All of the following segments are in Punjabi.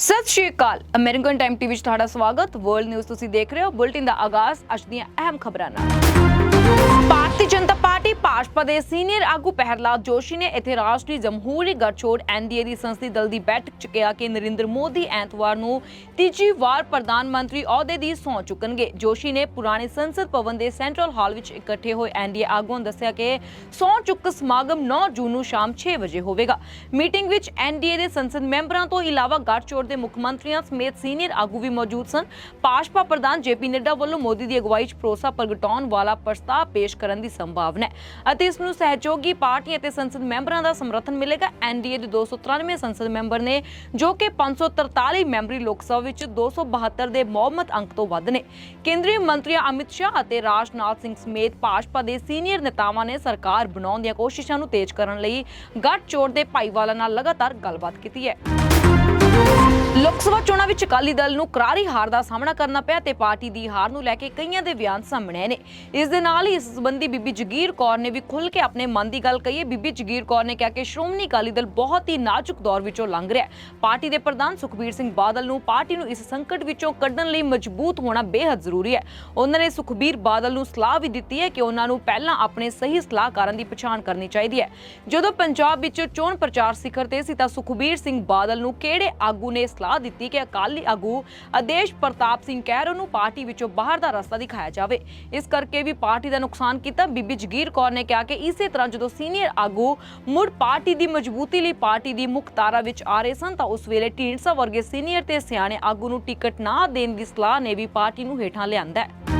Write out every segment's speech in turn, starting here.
ਸਤਿ ਸ਼੍ਰੀ ਅਕਾਲ ਅਮਰੀਕਨ ਟਾਈਮ ਟੀਵੀ 'ਚ ਤੁਹਾਡਾ ਸਵਾਗਤ। ਵਰਲਡ ਨਿਊਜ਼ ਤੁਸੀਂ ਦੇਖ ਰਹੇ ਹੋ, ਬੁਲਟਿਨ ਦਾ ਆਗਾਜ਼, ਅੱਜ ਦੀਆਂ ਅਹਿਮ ਖਬਰਾਂ ਨਾਲ। ਭਾਰਤੀ ਜਨਤਾ ਪਾਰਟੀ ਭਾਜਪਾ ਦੇ ਸੀਨੀਅਰ ਆਗੂ ਪ੍ਰਹਿਲਾਦ ਜੋਸ਼ੀ ਨੇ ਇੱਥੇ ਰਾਸ਼ਟਰੀ ਜਮਹੂਰੀ ਗੱਠਜੋੜ ਐਨਡੀਏ ਦੀ ਸੰਸਦੀ ਦਲ ਦੀ ਬੈਠਕ 'ਚ ਕਿਹਾ ਕਿ ਨਰਿੰਦਰ ਮੋਦੀ ਐਤਵਾਰ ਨੂੰ ਤੀਜੀ ਵਾਰ ਪ੍ਰਧਾਨ ਮੰਤਰੀ ਅਹੁਦੇ ਦੀ ਸਹੁੰ ਚੁੱਕਣਗੇ। ਜੋਸ਼ੀ ਨੇ ਪੁਰਾਣੇ ਸੰਸਦ ਭਵਨ ਦੇ ਸੈਂਟਰਲ ਹਾਲ ਵਿੱਚ ਇਕੱਠੇ ਹੋਏ ਐਨਡੀਏ ਆਗੂਆਂ ਦੱਸਿਆ ਕਿ ਸਹੁੰ ਚੁੱਕ ਸਮਾਗਮ 9 ਜੂਨ ਨੂੰ ਸ਼ਾਮ 6 ਵਜੇ ਹੋਵੇਗਾ। ਮੀਟਿੰਗ ਵਿੱਚ ਐਨਡੀਏ ਦੇ ਸੰਸਦ ਮੈਂਬਰਾਂ ਤੋਂ ਇਲਾਵਾ ਗੱਠਜੋੜ ਦੇ ਮੁੱਖ ਮੰਤਰੀਆਂ ਸਮੇਤ ਸੀਨੀਅਰ ਆਗੂ ਵੀ ਮੌਜੂਦ ਸਨ। ਭਾਜਪਾ ਪ੍ਰਧਾਨ ਜੇਪੀ ਨੱਡਾ ਵੱਲੋਂ ਮੋਦੀ ਦੀ ਅਗਵਾਈ 'ਚ ਭਰੋਸਾ ਪ੍ਰਗਟਾਉਣ ਵਾਲਾ ਪ੍ਰਸਤਾਵ ਪੇਸ਼ ਕਰਨ ਦੀ ਸੰਭਾਵਨਾ ਹੈ ਅਤੇ ਇਸ ਨੂੰ ਸਹਿਯੋਗੀ ਪਾਰਟੀਆਂ ਅਤੇ ਸੰਸਦ ਮੈਂਬਰਾਂ ਦਾ ਸਮਰਥਨ ਮਿਲੇਗਾ। ਐਨਡੀਏ ਦੇ 293 ਸੰਸਦ ਮੈਂਬਰ ਨੇ, ਜੋ ਕਿ 543 ਮੈਂਬਰੀ ਲੋਕ ਸਭਾ ਵਿੱਚ 272 ਦੇ ਬਹੁਮਤ ਅੰਕ ਤੋਂ ਵੱਧ ਨੇ। ਕੇਂਦਰੀ ਮੰਤਰੀ ਅਮਿਤ ਸ਼ਾਹ ਅਤੇ ਰਾਜਨਾਥ ਸਿੰਘ ਸਮੇਤ ਭਾਜਪਾ ਦੇ ਸੀਨੀਅਰ ਨੇਤਾਵਾਂ ਨੇ ਸਰਕਾਰ ਬਣਾਉਣ ਦੀਆਂ ਕੋਸ਼ਿਸ਼ਾਂ ਨੂੰ ਤੇਜ਼ ਕਰਨ ਲਈ ਗੱਠਜੋੜ ਦੇ ਭਾਈਵਾਲਾਂ ਨਾਲ ਲਗਾਤਾਰ ਗੱਲਬਾਤ ਕੀਤੀ ਹੈ। ਲੋਕ ਸਭਾ ਚੋਣਾਂ ਵਿੱਚ ਅਕਾਲੀ ਦਲ ਨੂੰ ਕਰਾਰੀ ਹਾਰ ਦਾ ਸਾਹਮਣਾ ਕਰਨਾ ਪਿਆ ਤੇ ਪਾਰਟੀ ਦੀ ਹਾਰ ਨੂੰ ਲੈ ਕੇ ਕਈਆਂ ਦੇ ਬਿਆਨ ਸਾਹਮਣੇ ਆਏ ਨੇ। ਇਸ ਦੇ ਨਾਲ ਹੀ ਇਸ ਸੰਬੰਧੀ ਬੀਬੀ ਜਗੀਰ ਕੌਰ ਨੇ ਵੀ ਖੁੱਲ੍ਹ ਕੇ ਆਪਣੇ ਮਨ ਦੀ ਗੱਲ ਕਹੀ ਹੈ। ਬੀਬੀ ਜਗੀਰ ਕੌਰ ਨੇ ਕਿਹਾ ਕਿ ਸ਼੍ਰੋਮਣੀ ਅਕਾਲੀ ਦਲ ਬਹੁਤ ਹੀ ਨਾਜ਼ੁਕ ਦੌਰ ਵਿੱਚੋਂ ਲੰਘ ਰਿਹਾ ਹੈ। ਪਾਰਟੀ ਦੇ ਪ੍ਰਧਾਨ ਸੁਖਬੀਰ ਸਿੰਘ ਬਾਦਲ ਨੂੰ ਪਾਰਟੀ ਨੂੰ ਇਸ ਸੰਕਟ ਵਿੱਚੋਂ ਕੱਢਣ ਲਈ ਮਜ਼ਬੂਤ ਹੋਣਾ ਬੇहद ਜ਼ਰੂਰੀ ਹੈ। ਉਹਨਾਂ ਨੇ ਸੁਖਬੀਰ ਬਾਦਲ ਨੂੰ ਸਲਾਹ ਵੀ ਦਿੱਤੀ ਹੈ ਕਿ ਉਹਨਾਂ ਨੂੰ ਪਹਿਲਾਂ ਆਪਣੇ ਸਹੀ ਸਲਾਹਕਾਰਾਂ ਦੀ ਪਛਾਣ ਕਰਨੀ ਚਾਹੀਦੀ ਹੈ। ਜਦੋਂ ਪੰਜਾਬ ਵਿੱਚ ਚੋਣ ਪ੍ਰਚਾਰ ਸਿਖਰ ਤੇ ਸੀ ਤਾਂ ਸੁਖਬੀਰ ਸਿੰਘ ਬਾਦਲ ਨੂੰ ਕਿਹੜੇ ਆਗੂ ਨੇ ਸਲਾਹ ਦਿੱਤੀ ਕਿ ਅਕਾਲੀ ਆਗੂ ਆਦੇਸ਼ ਪ੍ਰਤਾਪ ਸਿੰਘ ਕਹਿਰੋ ਨੂੰ ਪਾਰਟੀ ਵਿੱਚੋਂ ਬਾਹਰ ਦਾ ਰਸਤਾ ਦਿਖਾਇਆ ਜਾਵੇ। ਇਸ ਕਰਕੇ ਵੀ ਪਾਰਟੀ ਦਾ ਨੁਕਸਾਨ ਕੀਤਾ। ਬੀਬੀ ਜਗੀਰ ਕੌਰ ਨੇ ਕਿਹਾ ਕਿ ਇਸੇ ਤਰ੍ਹਾਂ ਜਦੋਂ ਸੀਨੀਅਰ ਆਗੂ ਮੁੜ ਪਾਰਟੀ ਦੀ ਮਜ਼ਬੂਤੀ ਲਈ ਪਾਰਟੀ ਦੀ ਮੁੱਖ ਧਾਰਾ ਵਿੱਚ ਆ ਰਹੇ ਸਨ, ਤਾਂ ਉਸ ਵੇਲੇ ਢੀਂਡਸਾ ਵਰਗੇ ਸੀਨੀਅਰ ਤੇ ਸਿਆਣੇ ਆਗੂ ਨੂੰ ਟਿਕਟ ਨਾ ਦੇਣ ਦੀ ਸਲਾਹ ਨੇ ਵੀ ਪਾਰਟੀ ਨੂੰ ਹੇਠਾਂ ਲਿਆਂਦਾ ਹੈ।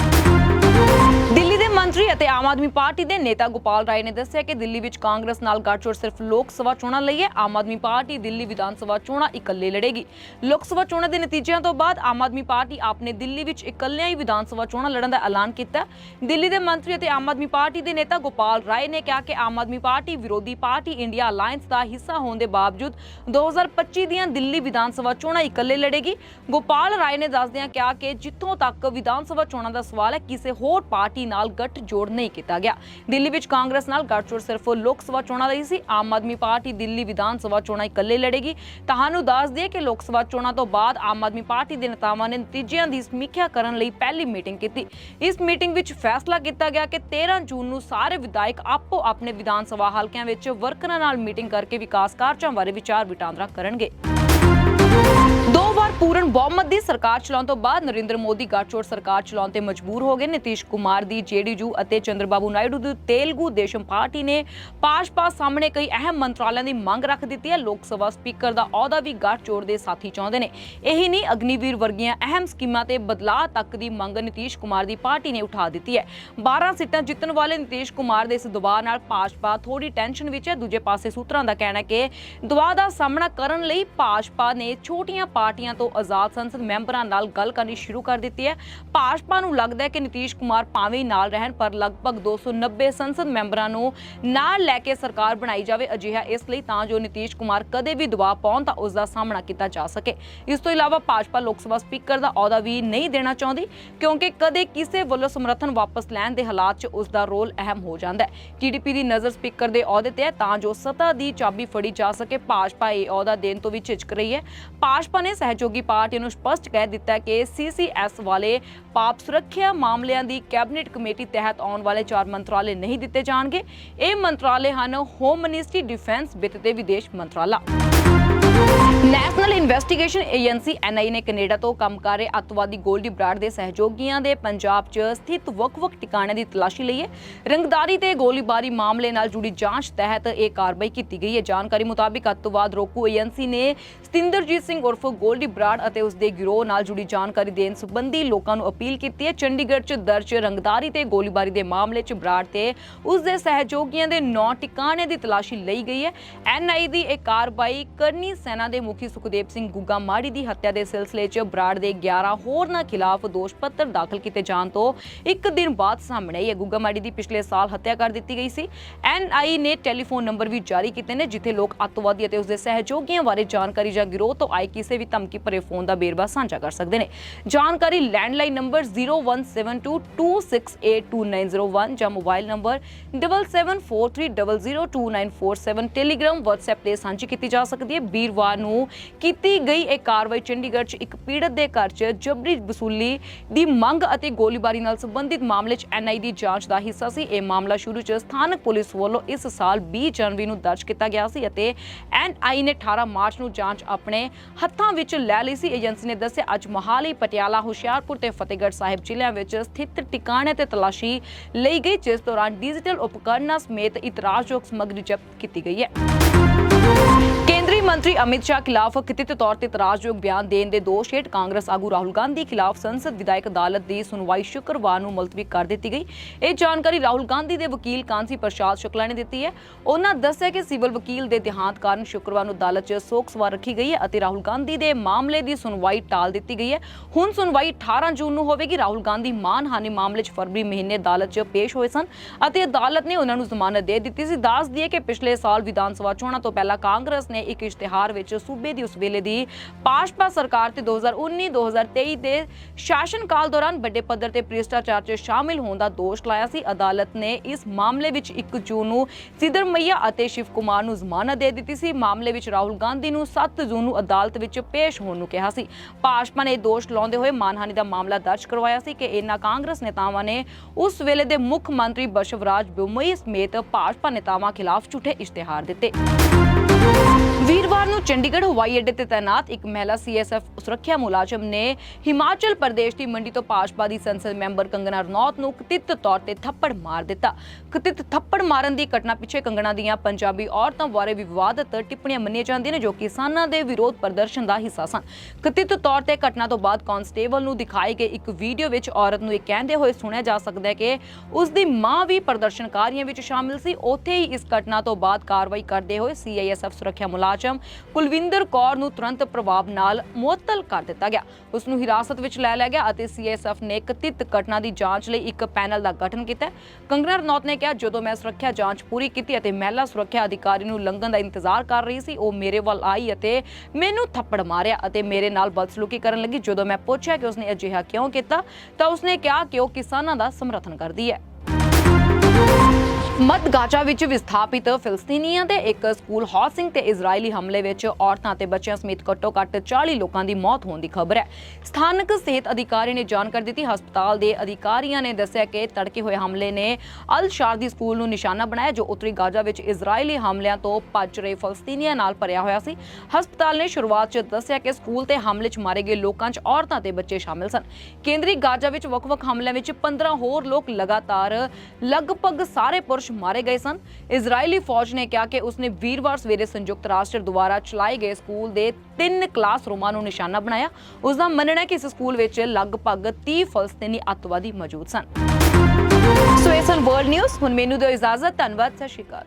ਮੰਤਰੀ ਅਤੇ ਆਮ ਆਦਮੀ ਪਾਰਟੀ ਦੇ ਨੇਤਾ ਗੋਪਾਲ ਰਾਏ ਨੇ ਦੱਸਿਆ ਕਿ ਦਿੱਲੀ ਵਿੱਚ ਕਾਂਗਰਸ ਨਾਲ ਗੱਠਜੋੜ ਸਿਰਫ ਲੋਕ ਸਭਾ ਚੋਣਾਂ ਲਈ ਹੈ। ਆਮ ਆਦਮੀ ਪਾਰਟੀ ਦਿੱਲੀ ਵਿਧਾਨ ਸਭਾ ਚੋਣਾਂ ਇਕੱਲੇ ਲੜੇਗੀ। ਲੋਕ ਸਭਾ ਚੋਣਾਂ ਦੇ ਨਤੀਜਿਆਂ ਤੋਂ ਬਾਅਦ ਆਮ ਆਦਮੀ ਪਾਰਟੀ ਆਪਣੇ ਦਿੱਲੀ ਵਿੱਚ ਇਕੱਲਿਆਂ ਹੀ ਵਿਧਾਨ ਸਭਾ ਚੋਣਾਂ ਲੜਨ ਦਾ ਐਲਾਨ ਕੀਤਾ। ਦਿੱਲੀ ਦੇ ਮੰਤਰੀ ਅਤੇ ਆਮ ਆਦਮੀ ਪਾਰਟੀ ਦੇ ਨੇਤਾ ਗੋਪਾਲ ਰਾਏ ਨੇ ਕਿਹਾ ਕਿ ਆਮ ਆਦਮੀ ਪਾਰਟੀ ਵਿਰੋਧੀ ਪਾਰਟੀ ਇੰਡੀਆ ਅਲਾਈਅੰਸ ਦਾ ਹਿੱਸਾ ਹੋਣ ਦੇ ਬਾਵਜੂਦ 2025 ਦੀਆਂ ਦਿੱਲੀ ਵਿਧਾਨ ਸਭਾ ਚੋਣਾਂ ਇਕੱਲੇ ਲੜੇਗੀ। ਗੋਪਾਲ ਰਾਏ ਨੇ ਦੱਸਦਿਆਂ ਕਿਹਾ ਕਿ ਜਿੱਥੋਂ ਤੱਕ ਵਿਧਾਨ ਸਭਾ ਚੋਣਾਂ ਦਾ ਸਵਾਲ ਹੈ, ਕਿਸੇ ਹੋਰ ਪਾਰਟੀ ਨਾਲ ਗੱਠਜੋੜ ਨਹੀਂ ਕੀਤਾ ਗਿਆ। ਦਿੱਲੀ ਵਿੱਚ ਕਾਂਗਰਸ ਨਾਲ ਗੱਠਜੋੜ ਸਿਰਫ ਲੋਕ ਸਭਾ ਚੋਣਾਂ ਲਈ ਸੀ। ਆਮ ਆਦਮੀ ਪਾਰਟੀ ਦਿੱਲੀ ਵਿਧਾਨ ਸਭਾ ਚੋਣਾਂ ਇਕੱਲੇ ਲੜੇਗੀ। ਤੁਹਾਨੂੰ ਦੱਸ ਦਈਏ ਕਿ ਲੋਕ ਸਭਾ ਚੋਣਾਂ ਤੋਂ ਬਾਅਦ ਆਮ ਆਦਮੀ ਪਾਰਟੀ ਦੇ ਨੇਤਾਵਾਂ ਨੇ ਨਤੀਜਿਆਂ ਦੀ ਸਮੀਖਿਆ ਕਰਨ ਲਈ ਪਹਿਲੀ ਮੀਟਿੰਗ ਕੀਤੀ। ਇਸ ਮੀਟਿੰਗ ਵਿੱਚ ਫੈਸਲਾ ਕੀਤਾ ਗਿਆ ਕਿ 13 ਜੂਨ ਨੂੰ ਸਾਰੇ ਵਿਧਾਇਕ ਆਪੋ ਆਪਣੇ ਵਿਧਾਨ ਸਭਾ ਹਲਕਿਆਂ ਵਿੱਚ ਵਰਕਰਾਂ ਨਾਲ ਮੀਟਿੰਗ ਕਰਕੇ ਵਿਕਾਸ ਕਾਰਜਾਂ ਬਾਰੇ ਵਿਚਾਰ ਵਟਾਂਦਰਾ ਕਰਨਗੇ। ਦੋ ਪੂਰਨ ਬਹੁਮਤ ਦੀ ਸਰਕਾਰ ਚਲਾਉਣ ਤੋਂ ਬਾਅਦ ਨਰਿੰਦਰ ਮੋਦੀ ਗੱਠਜੋੜ ਸਰਕਾਰ ਚਲਾਉਣ ਤੇ ਮਜਬੂਰ ਹੋ ਗਏ। ਨਿਤੀਸ਼ ਕੁਮਾਰ ਦੀ ਜੇਡੀਯੂ ਅਤੇ ਚੰਦਰਬਾਬੂ ਨਾਇਡੂ ਦੀ ਤੇਲਗੂ ਦੇਸ਼ਮ ਪਾਰਟੀ ਨੇ ਭਾਜਪਾ ਸਾਹਮਣੇ ਕਈ ਅਹਿਮ ਮੰਤਰਾਲਿਆਂ ਦੀ ਮੰਗ ਰੱਖ ਦਿੱਤੀ ਹੈ। ਲੋਕ ਸਭਾ ਸਪੀਕਰ ਦਾ ਅਹੁਦਾ ਵੀ ਗੱਠਜੋੜ ਦੇ ਸਾਥੀ ਚਾਹੁੰਦੇ ਨੇ। ਇਹੀ ਨਹੀਂ, ਅਗਨੀਵੀਰ ਵਰਗੀਆਂ ਅਹਿਮ ਸਕੀਮਾਂ ਤੇ ਬਦਲਾਅ ਤੱਕ ਦੀ ਮੰਗ ਨਿਤੀਸ਼ ਕੁਮਾਰ ਦੀ ਪਾਰਟੀ ਨੇ ਉਠਾ ਦਿੱਤੀ ਹੈ। 12 ਸੀਟਾਂ ਜਿੱਤਣ ਵਾਲੇ ਨਿਤੀਸ਼ ਕੁਮਾਰ ਦੇ ਇਸ ਦਬਾਅ ਨਾਲ ਭਾਜਪਾ ਥੋੜੀ ਟੈਨਸ਼ਨ ਵਿੱਚ ਹੈ। ਦੂਜੇ ਪਾਸੇ ਸੂਤਰਾਂ ਦਾ ਕਹਿਣਾ ਹੈ ਕਿ ਦਬਾਅ ਦਾ ਸਾਹਮਣਾ ਕਰਨ ਲਈ ਭਾਜਪਾ ਨੇ ਛੋਟੀਆਂ ਪਾਰਟੀਆਂ ਤੋਂ ਆਜ਼ਾਦ ਸੰਸਦ ਮੈਂਬਰਾਂ ਨਾਲ ਗੱਲ ਕਰਨੀ ਸ਼ੁਰੂ ਕਰ ਦਿੱਤੀ ਹੈ। ਭਾਜਪਾ ਨੂੰ ਲੱਗਦਾ ਹੈ ਕਿ ਨਿਤੀਸ਼ ਕੁਮਾਰ ਭਾਵੇਂ ਹੀ ਨਾਲ ਰਹਿਣ, ਪਰ ਲਗਭਗ 290 ਸੰਸਦ ਮੈਂਬਰਾਂ ਨੂੰ ਨਾਲ ਲੈ ਕੇ ਸਰਕਾਰ ਬਣਾਈ ਜਾਵੇ ਅਜਿਹਾ ਇਸ ਲਈ, ਤਾਂ ਜੋ ਨਿਤੀਸ਼ ਕੁਮਾਰ ਕਦੇ ਵੀ ਦਬਾਅ ਪਾਉਣ ਤਾਂ ਉਸ ਦਾ ਸਾਹਮਣਾ ਕੀਤਾ ਜਾ ਸਕੇ। ਇਸ ਤੋਂ ਇਲਾਵਾ ਭਾਜਪਾ ਲੋਕ ਸਭਾ ਸਪੀਕਰ ਦਾ ਅਹੁਦਾ ਵੀ ਨਹੀਂ ਦੇਣਾ ਚਾਹੁੰਦੀ, ਕਿਉਂਕਿ ਕਦੇ ਕਿਸੇ ਵੱਲੋਂ ਸਮਰਥਨ ਵਾਪਸ ਲੈਣ ਦੇ ਹਾਲਾਤ 'ਚ ਉਸ ਦਾ ਰੋਲ ਅਹਿਮ ਹੋ ਜਾਂਦਾ ਹੈ। ਟੀਡੀਪੀ ਦੀ ਨਜ਼ਰ ਸਪੀਕਰ ਦੇ ਅਹੁਦੇ ਤੇ ਹੈ, ਤਾਂ ਜੋ ਸੱਤਾ ਦੀ ਚਾਬੀ ਫੜੀ ਜਾ ਸਕੇ। ਭਾਜਪਾ ਇਹ ਅਹੁਦਾ ਦੇਣ ਤੋਂ ਵੀ ਝਿਜਕ ਰਹੀ ਹੈ। ਭਾਜਪਾ ਨੇ ਸਹਿਯੋਗੀ ਪਾਰਟੀ ਨੂੰ ਸਪਸ਼ਟ ਕਹਿ ਦਿੱਤਾ ਹੈ ਕਿ ਸੀਸੀਐਸ ਵਾਲੇ ਪਾਪ ਸੁਰੱਖਿਆ ਮਾਮਲਿਆਂ ਦੀ ਕੈਬਨਿਟ ਕਮੇਟੀ ਤਹਿਤ ਆਉਣ ਵਾਲੇ ਚਾਰ ਮੰਤਰਾਲੇ ਨਹੀਂ ਦਿੱਤੇ ਜਾਣਗੇ। ਇਹ ਮੰਤਰਾਲੇ ਹਨ ਹੋਮ ਮਿਨਿਸਟਰੀ, ਡਿਫੈਂਸ, ਵਿੱਤ ਤੇ ਵਿਦੇਸ਼ ਮੰਤਰਾਲਾ। ਨੈਸ਼ਨਲ ਇਨਵੈਸਟੀਗੇਸ਼ਨ ਏਜੰਸੀ ਐਨਆਈ ਨੇ ਕੈਨੇਡਾ ਤੋਂ ਕੰਮ ਕਰ ਰਹੇ ਅੱਤਵਾਦੀ ਗੋਲਡੀ ਬਰਾਡ ਦੇ ਸਹਿਯੋਗੀਆਂ ਦੇ ਪੰਜਾਬ 'ਚ ਸਥਿਤ ਵੱਖ-ਵੱਖ ਟਿਕਾਣਿਆਂ ਦੀ ਤਲਾਸ਼ੀ ਲਈ ਹੈ। ਰੰਗਦਾਰੀ ਤੇ ਗੋਲੀਬਾਰੀ ਮਾਮਲੇ ਨਾਲ ਜੁੜੀ ਜਾਂਚ ਤਹਿਤ ਇਹ ਕਾਰਵਾਈ ਕੀਤੀ ਗਈ ਹੈ। ਜਾਣਕਾਰੀ ਮੁਤਾਬਿਕ ਅੱਤਵਾਦ ਰੋਕੂ ਏਜੰਸੀ ਨੇ ਸਤਿੰਦਰਜੀਤ ਸਿੰਘ ਉਰਫ ਗੋਲਡੀ ਬਰਾਡ ਅਤੇ ਉਸ ਦੇ ਗਿਰੋਹ ਨਾਲ ਜੁੜੀ ਜਾਣਕਾਰੀ ਦੇਣ ਸੰਬੰਧੀ ਲੋਕਾਂ ਨੂੰ ਅਪੀਲ ਕੀਤੀ ਹੈ। ਚੰਡੀਗੜ੍ਹ 'ਚ ਦਰਜ ਰੰਗਦਾਰੀ ਤੇ ਗੋਲੀਬਾਰੀ ਦੇ ਮਾਮਲੇ 'ਚ ਬਰਾਡ ਤੇ ਉਸ ਦੇ ਸਹਿਯੋਗੀਆਂ ਦੇ ਨੌ ਟਿਕਾਣਿਆਂ ਦੀ ਤਲਾਸ਼ੀ ਲਈ ਗਈ ਹੈ। ਐਨਆਈ ਦੀ ਇਹ ਕਾਰਵਾਈ ਕਰਨੀ ਸੈਨਾ ਦੇ ਮੁਖੀ ਸੁਖਦੇਵ ਸਿੰਘ ਗੁੱਗਾ ਮਾੜੀ ਦੀ ਹੱਤਿਆ ਦੇ ਸਿਲਸਿਲੇ 'ਚ ਬਰਾੜ ਦੇ 11 ਹੋਰਨਾਂ ਖਿਲਾਫ ਦੋਸ਼ ਪੱਤਰ ਦਾਖਲ ਕੀਤੇ ਜਾਣ ਤੋਂ ਇੱਕ ਦਿਨ ਬਾਅਦ ਸਾਹਮਣੇ ਆਈ ਗੁੱਗਾ ਮਾੜੀ ਦੀ ਪਿਛਲੇ ਸਾਲ ਹੱਤਿਆ ਕਰ ਦਿੱਤੀ ਗਈ ਸੀ। ਐਨਆਈ ਨੇ ਟੈਲੀਫੋਨ ਨੰਬਰ ਵੀ ਜਾਰੀ ਕੀਤੇ ਨੇ, ਜਿੱਥੇ ਲੋਕ ਅੱਤਵਾਦੀ ਅਤੇ ਉਸਦੇ ਸਹਿਯੋਗੀਆਂ ਬਾਰੇ ਜਾਣਕਾਰੀ ਜਾਂ ਗਿਰੋਹ ਤੋਂ ਆਏ ਕਿਸੇ ਵੀ ਧਮਕੀ ਭਰੇ ਫੋਨ ਦਾ ਵੇਰਵਾ ਸਾਂਝਾ ਕਰ ਸਕਦੇ ਨੇ। ਜਾਣਕਾਰੀ ਲੈਂਡਲਾਈਨ ਨੰਬਰ 017226822901 ਜਾਂ ਮੋਬਾਈਲ ਨੰਬਰ 7743002947 ਟੈਲੀਗ੍ਰਾਮ WhatsApp ਤੇ ਸਾਂਝੀ ਕੀਤੀ ਜਾ ਸਕਦੀ ਹੈ। ਵੀਰਵਾਰ ਨੂੰ ਕੀਤੀ ਗਈ ਇਹ ਕਾਰਵਾਈ ਚੰਡੀਗੜ੍ਹ 'ਚ ਇੱਕ ਪੀੜਤ ਦੇ ਘਰ 'ਚ ਜਬਰੀ ਵਸੂਲੀ ਦੀ ਮੰਗ ਅਤੇ ਗੋਲੀਬਾਰੀ ਨਾਲ ਸੰਬੰਧਿਤ ਮਾਮਲੇ 'ਚ ਐਨਆਈ ਦੀ ਜਾਂਚ ਦਾ ਹਿੱਸਾ ਸੀ। ਇਹ ਮਾਮਲਾ ਸ਼ੁਰੂ 'ਚ ਸਥਾਨਕ ਪੁਲਿਸ ਵੱਲੋਂ ਇਸ ਸਾਲ 20 ਜਨਵਰੀ ਨੂੰ ਦਰਜ ਕੀਤਾ ਗਿਆ ਸੀ ਅਤੇ ਐਨਆਈ ਨੇ 18 ਮਾਰਚ ਨੂੰ ਜਾਂਚ ਆਪਣੇ ਹੱਥਾਂ ਵਿੱਚ ਲੈ ਲਈ ਸੀ। ਏਜੰਸੀ ਨੇ ਦੱਸਿਆ, ਅੱਜ ਮੋਹਾਲੀ, ਪਟਿਆਲਾ, ਹੁਸ਼ਿਆਰਪੁਰ ਤੇ ਫਤਿਹਗੜ੍ਹ ਸਾਹਿਬ ਜ਼ਿਲ੍ਹਿਆਂ ਵਿੱਚ ਸਥਿਤ ਟਿਕਾਣੇ ਤੇ ਤਲਾਸ਼ੀ ਲਈ ਗਈ, ਜਿਸ ਦੌਰਾਨ ਡਿਜੀਟਲ ਉਪਕਰਨਾਂ ਸਮੇਤ ਇਤਰਾਜ਼ਯੋਗ ਸਮੱਗਰੀ ਜ਼ਬਤ ਕੀਤੀ ਗਈ ਹੈ। ਮੰਤਰੀ ਅਮਿਤ ਸ਼ਾਹ ਖਿਲਾਫ ਕਥਿਤ ਤੌਰ ਤੇ ਇਤਰਾਜ਼ਯੋਗ ਬਿਆਨ ਦੇਣ ਦੇ ਦੋਸ਼ ਹੇਠ ਕਾਂਗਰਸ ਆਗੂ ਰਾਹੁਲ ਗਾਂਧੀ ਖਿਲਾਫ ਸੰਸਦ ਵਿਧਾਇਕ ਅਦਾਲਤ ਦੀ ਸੁਣਵਾਈ ਸ਼ੁੱਕਰਵਾਰ ਨੂੰ ਮੁਲਤਵੀ ਕਰ ਦਿੱਤੀ ਗਈ। ਇਹ ਜਾਣਕਾਰੀ ਰਾਹੁਲ ਗਾਂਧੀ ਦੇ ਵਕੀਲ ਕਾਂਸੀ ਪ੍ਰਸਾਦ ਸ਼ੁਕਲਾ ਨੇ ਦਿੱਤੀ ਹੈ। ਉਹਨਾਂ ਦੱਸਿਆ ਕਿ ਸਿਵਲ ਵਕੀਲ ਦੇ ਦੇਹਾਂਤ ਕਾਰਨ ਸ਼ੁੱਕਰਵਾਰ ਨੂੰ ਅਦਾਲਤ 'ਚ ਸੋਗ ਸਵਾਰ ਰੱਖੀ ਗਈ ਹੈ ਅਤੇ ਰਾਹੁਲ ਗਾਂਧੀ ਦੇ ਮਾਮਲੇ ਦੀ ਸੁਣਵਾਈ ਟਾਲ ਦਿੱਤੀ ਗਈ ਹੈ। ਹੁਣ ਸੁਣਵਾਈ 18 ਜੂਨ ਨੂੰ ਹੋਵੇਗੀ। ਰਾਹੁਲ ਗਾਂਧੀ ਮਾਨਹਾਨੀ ਮਾਮਲੇ 'ਚ ਫਰਵਰੀ ਮਹੀਨੇ ਅਦਾਲਤ 'ਚ ਪੇਸ਼ ਹੋਏ ਸਨ ਅਤੇ ਅਦਾਲਤ ਨੇ ਉਹਨਾਂ ਨੂੰ ਜ਼ਮਾਨਤ ਦੇ ਦਿੱਤੀ ਸੀ। ਦੱਸ ਦਈਏ ਕਿ ਪਿਛਲੇ ਸਾਲ ਵਿਧਾਨ ਸਭਾ ਚੋਣਾਂ ਤੋਂ ਪਹਿਲਾਂ ਕਾਂਗਰਸ ਨੇ ਇੱਕ ਇਸ਼ਤਿਹਾਰ ਵਿੱਚ ਸੂਬੇ ਦੀ ਉਸ ਵੇਲੇ ਦੀ ਭਾਜਪਾ ਸਰਕਾਰ ਤੇ 2019-2023 ਦੇ ਸ਼ਾਸਨ ਕਾਲ ਦੌਰਾਨ ਵੱਡੇ ਪੱਧਰ ਤੇ ਭ੍ਰਿਸ਼ਟਾਚਾਰ 'ਚ ਸ਼ਾਮਿਲ ਹੋਣ ਦਾ ਦੋਸ਼ ਲਾਇਆ ਸੀ। ਅਦਾਲਤ ਨੇ ਇਸ ਮਾਮਲੇ ਵਿੱਚ 1 ਜੂਨ ਨੂੰ ਸਿੱਧਰਮਈਆ ਅਤੇ ਸ਼ਿਵ ਕੁਮਾਰ ਨੂੰ ਜ਼ਮਾਨਤ ਦੇ ਦਿੱਤੀ ਸੀ। ਮਾਮਲੇ ਵਿੱਚ ਰਾਹੁਲ ਗਾਂਧੀ ਨੂੰ 7 ਜੂਨ ਨੂੰ ਅਦਾਲਤ ਵਿੱਚ ਪੇਸ਼ ਹੋਣ ਨੂੰ ਕਿਹਾ ਸੀ। ਭਾਜਪਾ ਨੇ ਦੋਸ਼ ਲਾਉਂਦੇ ਹੋਏ ਮਾਨਹਾਨੀ ਦਾ ਮਾਮਲਾ ਦਰਜ ਕਰਵਾਇਆ ਸੀ ਕਿ ਇਹਨਾਂ ਕਾਂਗਰਸ ਨੇਤਾਵਾਂ ਨੇ ਉਸ ਵੇਲੇ ਦੇ ਮੁੱਖ ਮੰਤਰੀ ਬਸ਼ਵਰਾਜ ਬੁਮਈ ਸਮੇਤ ਭਾਜਪਾ ਨੇਤਾਵਾਂ ਖਿਲਾਫ ਝੂਠੇ ਇਸ਼ਤਿਹਾਰ ਦਿੱਤੇ। ਵੀਰਵਾਰ ਨੂੰ ਚੰਡੀਗੜ੍ਹ ਹਵਾਈ ਅੱਡੇ ਤੇ ਤਾਇਨਾਤ ਇੱਕ ਮਹਿਲਾ ਸੀਐਸਐਫ ਸੁਰੱਖਿਆ ਮੁਲਾਜ਼ਮ ਨੇ ਹਿਮਾਚਲ ਪ੍ਰਦੇਸ਼ ਦੀ ਮੰਡੀ ਤੋਂ ਭਾਜਪਾ ਦੀ ਸੰਸਦ ਮੈਂਬਰ ਕੰਗਨਾ ਰਣੌਤ ਨੂੰ ਕਥਿਤ ਤੌਰ ਤੇ ਥੱਪੜ ਮਾਰ ਦਿੱਤਾ ਕਥਿਤ ਥੱਪੜ ਮਾਰਨ ਦੀ ਘਟਨਾ ਪਿੱਛੇ ਕੰਗਣਾ ਦੀਆਂ ਪੰਜਾਬੀ ਔਰਤਾਂ ਬਾਰੇ ਵਿਵਾਦਤ ਟਿੱਪਣੀਆਂ ਮੰਨੀਆਂ ਜਾਂਦੀਆਂ ਨੇ ਜੋ ਕਿਸਾਨਾਂ ਦੇ ਵਿਰੋਧ ਪ੍ਰਦਰਸ਼ਨ ਦਾ ਹਿੱਸਾ ਸਨ ਕਥਿਤ ਤੌਰ ਤੇ ਘਟਨਾ ਤੋਂ ਬਾਅਦ ਕਾਂਸਟੇਬਲ ਨੂੰ ਦਿਖਾਈ ਗਏ ਇੱਕ ਵੀਡੀਓ ਵਿੱਚ ਔਰਤ ਨੂੰ ਇਹ ਕਹਿੰਦੇ ਹੋਏ ਸੁਣਿਆ ਜਾ ਸਕਦਾ ਹੈ ਕਿ ਉਸ ਦੀ ਮਾਂ ਵੀ ਪ੍ਰਦਰਸ਼ਨਕਾਰੀਆਂ ਵਿੱਚ ਸ਼ਾਮਿਲ ਸੀ ਉੱਥੇ ਹੀ ਇਸ ਘਟਨਾ ਤੋਂ ਬਾਅਦ ਕਾਰਵਾਈ ਕਰਦੇ ਹੋਏ ਸੀਆਈਐਸਐਫ ਸੁਰੱਖਿਆ ਮੁਲਾਜ਼ਮ ਕੁਲਵਿੰਦਰ ਕੌਰ ਨੂੰ ਤੁਰੰਤ ਪ੍ਰਭਾਵ ਨਾਲ ਮੁਅੱਤਲ ਕਰ ਦਿੱਤਾ ਗਿਆ। ਉਸ ਨੂੰ ਹਿਰਾਸਤ ਵਿੱਚ ਲੈ ਲਿਆ ਗਿਆ ਅਤੇ ਸੀਆਈਐਸਐਫ ਨੇ ਕਥਿਤ ਘਟਨਾ ਦੀ ਜਾਂਚ ਲਈ ਇੱਕ ਪੈਨਲ ਦਾ ਗਠਨ ਕੀਤਾ ਕੰਗਨਾ ਰਣੌਤ ਨੇ ਕਿਹਾ, ਜਦੋਂ ਮੈਂ ਸੁਰੱਖਿਆ ਜਾਂਚ ਪੂਰੀ ਕੀਤੀ ਅਤੇ ਮਹਿਲਾ ਸੁਰੱਖਿਆ ਅਧਿਕਾਰੀ ਨੂੰ ਲੰਘਣ ਦਾ ਇੰਤਜ਼ਾਰ ਕਰ ਰਹੀ ਸੀ, ਉਹ ਮੇਰੇ ਵੱਲ ਆਈ ਅਤੇ ਮੈਨੂੰ ਥੱਪੜ ਮਾਰਿਆ ਅਤੇ ਮੇਰੇ ਨਾਲ ਬਦਸਲੂਕੀ ਕਰਨ ਲੱਗੀ। ਜਦੋਂ ਮੈਂ ਪੁੱਛਿਆ ਕਿ ਉਸਨੇ ਅਜਿਹਾ ਕਿਉਂ ਕੀਤਾ, ਤਾਂ ਉਸਨੇ ਕਿਹਾ ਕਿ ਉਹ ਕਿਸਾਨਾਂ ਦਾ ਸਮਰਥਨ ਕਰਦੀ ਹੈ। ਮੱਧ ਗਾਜ਼ਾ ਵਿੱਚ ਵਿਸਥਾਪਿਤ ਫਿਲਸਤੀਨੀਆਂ ਦੇ ਇੱਕ ਸਕੂਲ ਹਾਊਸਿੰਗ ਤੇ ਇਜ਼ਰਾਈਲੀ ਹਮਲੇ ਵਿੱਚ ਔਰਤਾਂ ਤੇ ਬੱਚਿਆਂ ਸਮੇਤ ਘੱਟੋ-ਘੱਟ 40 ਲੋਕਾਂ ਦੀ ਮੌਤ ਹੋਣ ਦੀ ਖਬਰ ਹੈ। ਸਥਾਨਕ ਸਿਹਤ ਅਧਿਕਾਰੀ ਨੇ ਜਾਣਕਾਰੀ ਦਿੱਤੀ। ਹਸਪਤਾਲ ਦੇ ਅਧਿਕਾਰੀਆਂ ਨੇ ਦੱਸਿਆ ਕਿ ਤੜਕੇ ਹੋਏ ਹਮਲੇ ਨੇ ਅਲ ਸ਼ਾਰਦੀ ਸਕੂਲ ਨੂੰ ਨਿਸ਼ਾਨਾ ਬਣਾਇਆ, ਜੋ ਉੱਤਰੀ ਗਾਜ਼ਾ ਵਿੱਚ ਇਜ਼ਰਾਈਲੀ ਹਮਲਿਆਂ ਤੋਂ ਭੱਜ ਰਹੇ ਫਲਸਤੀਨੀਆਂ ਨਾਲ ਭਰਿਆ ਹੋਇਆ ਸੀ। ਹਸਪਤਾਲ ਨੇ ਸ਼ੁਰੂਆਤ 'ਚ ਦੱਸਿਆ ਕਿ ਸਕੂਲ ਤੇ ਹਮਲੇ 'ਚ ਮਾਰੇ ਗਏ ਲੋਕਾਂ 'ਚ ਔਰਤਾਂ ਤੇ ਬੱਚੇ ਸ਼ਾਮਲ ਸਨ। ਕੇਂਦਰੀ ਗਾਜ਼ਾ ਵਿੱਚ ਵੱਖ-ਵੱਖ ਹਮਲਿਆਂ ਵਿੱਚ 15 ਹੋਰ ਲੋਕ ਲਗਾਤਾਰ ਲਗਭਗ ਸਾਰੇ ਪੁਰਸ਼ ਮਾਰੇ ਗਏ ਸਨ। ਇਜ਼ਰਾਈਲੀ ਫੌਜ ਨੇ ਕਿਹਾ ਕਿ ਉਸਨੇ ਵੀਰਵਾਰ ਸਵੇਰੇ ਸੰਯੁਕਤ ਰਾਸ਼ਟਰ ਦੁਆਰਾ ਚਲਾਏ ਗਏ ਸਕੂਲ ਦੇ ਤਿੰਨ ਕਲਾਸਰੂਮਾਂ ਨੂੰ ਨਿਸ਼ਾਨਾ ਬਣਾਇਆ। ਉਸ ਦਾ ਮੰਨਣਾ ਹੈ ਕਿ ਇਸ ਸਕੂਲ ਵਿੱਚ ਲਗਭਗ 30 ਫਲਸਤੀਨੀ ਅੱਤਵਾਦੀ ਮੌਜੂਦ ਸਨ। ਸੋ ਇਹ ਸਨ ਵਰਲਡ ਨਿਊਜ਼ ਹੁਣ ਮੈਨੂੰ ਦਿਓ ਇਜਾਜ਼ਤ। ਧੰਨਵਾਦ। ਸਤਿ ਸ਼੍ਰੀ ਅਕਾਲ।